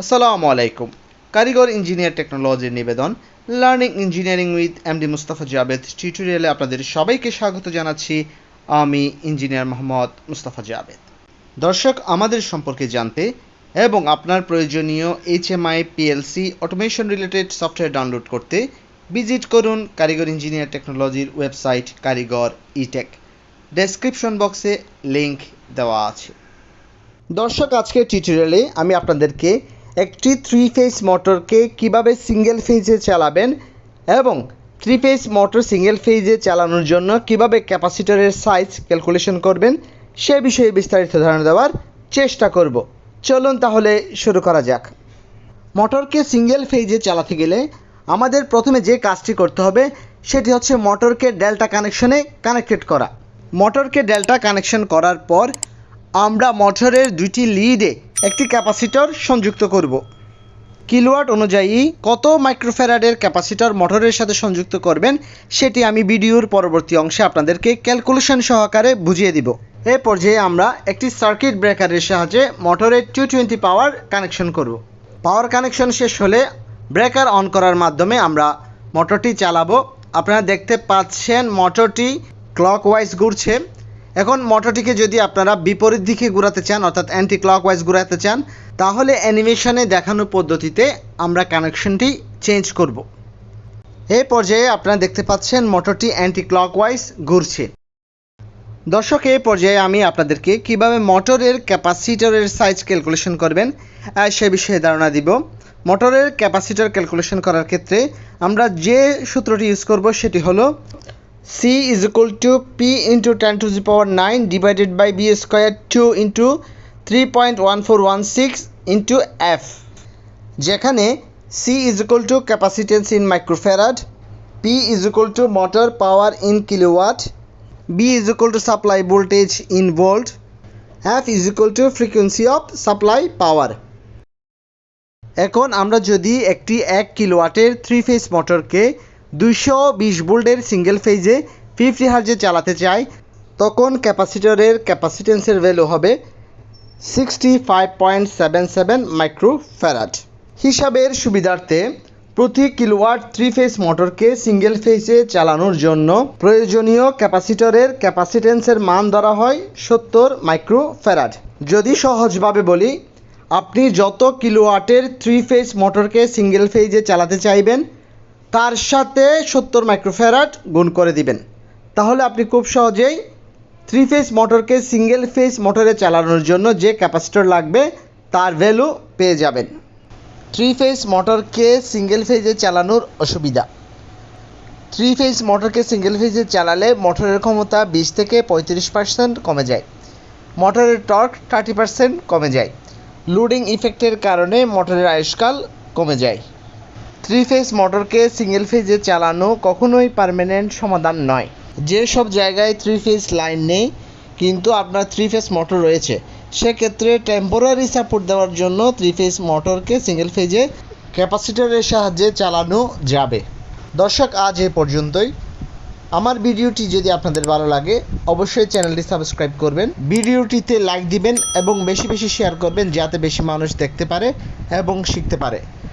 আসসালামু আলাইকুম। কারিগর ইঞ্জিনিয়ার টেকনোলজির নিবেদন, learning engineering with MD Mustafa Javed টিউটোরিয়ালে আপনাদের সবাইকে স্বাগত জানাচ্ছি। আমি ইঞ্জিনিয়ার মোহাম্মদ মুস্তাফা জাবেদ। দর্শক, আমাদের সম্পর্কে জানতে এবং আপনার প্রয়োজনীয় H M HMI, PLC, automation related software download করতে ভিজিট করুন কারিগর ইঞ্জিনিয়ার টেকনোলজির ওয়েবসাইট কারিগর ইটেক। ডেসক্রিপশন বক্সে লিংক দেওয়া আছে। দর্শক, আজকের টিউটোরিয়ালে আমি আপনাদেরকে একটি থ্রি ফেজ মোটরকে কীভাবে সিঙ্গেল ফেজে চালাবেন এবং থ্রি ফেজ মোটর সিঙ্গেল ফেজে চালানোর জন্য কীভাবে ক্যাপাসিটরের সাইজ ক্যালকুলেশন করবেন, সে বিষয়ে বিস্তারিত ধারণা দেওয়ার চেষ্টা করব। চলুন তাহলে শুরু করা যাক। মোটরকে সিঙ্গেল ফেজে চালাতে গেলে আমাদের প্রথমে যে কাজটি করতে হবে, সেটি হচ্ছে মোটরকে ডেল্টা কানেকশনে কানেক্টেড করা। মোটরকে ডেল্টা কানেকশন করার পর আমরা মোটরের দুইটি লিডে একটি ক্যাপাসিটর সংযুক্ত করব। কিলোয়াট অনুযায়ী কত মাইক্রোফ্যারাডের ক্যাপাসিটর মোটরের সাথে সংযুক্ত করবেন, সেটি আমি ভিডিওর পরবর্তী অংশে আপনাদেরকে ক্যালকুলেশন সহকারে বুঝিয়ে দিব। এ পর্যায়ে আমরা একটি সার্কিট ব্রেকারের সাহায্যে মোটরের টু টোয়েন্টি পাওয়ার কানেকশন করব। পাওয়ার কানেকশন শেষ হলে ব্রেকার অন করার মাধ্যমে আমরা মোটরটি চালাবো। আপনারা দেখতে পাচ্ছেন মোটরটি ক্লক ক্লকওয়াইজ ঘুরছে। এখন মোটরটিকে যদি আপনারা বিপরীত দিকে ঘোরাতে চান, অর্থাৎ অ্যান্টি ক্লকওয়াইজ ঘোরাতে চান, তাহলে অ্যানিমেশনে দেখানো পদ্ধতিতে আমরা কানেকশনটি চেঞ্জ করব। এই পর্যায়ে আপনারা দেখতে পাচ্ছেন মোটরটি অ্যান্টি ক্লকওয়াইজ ঘুরছে। দর্শক এই পর্যায়ে আমি আপনাদেরকে কীভাবে মোটরের ক্যাপাসিটরের সাইজ ক্যালকুলেশন করবেন সে বিষয়ে ধারণা দিব। মোটরের ক্যাপাসিটর ক্যালকুলেশন করার ক্ষেত্রে আমরা যে সূত্রটি ইউজ করব, সেটি হলো into ten to the power nine divided by B square two into three point one four one six into F যেখানে C is equal to capacitance in microfarad P is equal to motor power in kilowatt B is equal to supply voltage in volt F is equal to frequency of supply power এখন আমরা যদি একটি এক কিলোওয়াটের three phase মোটরকে দুইশো বিশ ভোল্টের single ফেজে fifty হার্জে চালাতে চাই, তখন ক্যাপাসিটরের ক্যাপাসিটেন্সের ভ্যালু হবে sixty five point seven seven microfarad. হিসাবের সুবিধার্থে প্রতি কিলোওয়াট থ্রি ফেজ মোটরকে সিঙ্গেল ফেজে চালানোর জন্য প্রয়োজনীয় ক্যাপাসিটরের ক্যাপাসিটেন্সের মান ধরা হয় সত্তর মাইক্রো ফ্যারাট যদি সহজভাবে বলি, আপনি যত কিলোওয়াটের থ্রি ফেজ মোটরকে সিঙ্গেল ফেজে চালাতে চাইবেন তার সাথে সত্তর মাইক্রোফ্যারাড গুণ করে দিবেন। তাহলে আপনি খুব সহজেই থ্রি ফেজ মোটরকে সিঙ্গেল ফেজ মোটরে চালানোর জন্য যে ক্যাপাসিটর লাগবে, তার ভ্যালু পেয়ে যাবেন। থ্রি ফেজ মোটরকে সিঙ্গেল ফেজে চালানোর অসুবিধা। থ্রি ফেজ মোটরকে সিঙ্গেল ফেজে চালালে মোটরের ক্ষমতা বিশ থেকে পঁয়ত্রিশ পার্সেন্ট কমে যায়। মোটরের টর্ক থার্টি পার্সেন্ট কমে যায়। লোডিং ইফেক্টের কারণে মোটরের আয়ুষ্কাল কমে যায়। থ্রি ফেজ মোটরকে সিঙ্গেল ফেজে চালানো কখনোই পার্মানেন্ট সমাধান নয়। যেসব জায়গায় থ্রি ফেজ লাইন নেই, কিন্তু আপনার থ্রি ফেজ মোটর রয়েছে। সেক্ষেত্রে টেম্পোরারি সাপোর্ট দেওয়ার জন্য থ্রি ফেজ মোটরকে সিঙ্গেল ফেজে ক্যাপাসিটরের সাহায্যে চালানো যাবে। দর্শক, আজ এ পর্যন্তই। আমার ভিডিওটি যদি আপনাদের ভালো লাগে, অবশ্যই চ্যানেলটি সাবস্ক্রাইব করবেন, ভিডিওটিতে লাইক দিবেন এবং বেশি বেশি শেয়ার করবেন, যাতে বেশি মানুষ দেখতে পারে এবং শিখতে পারে।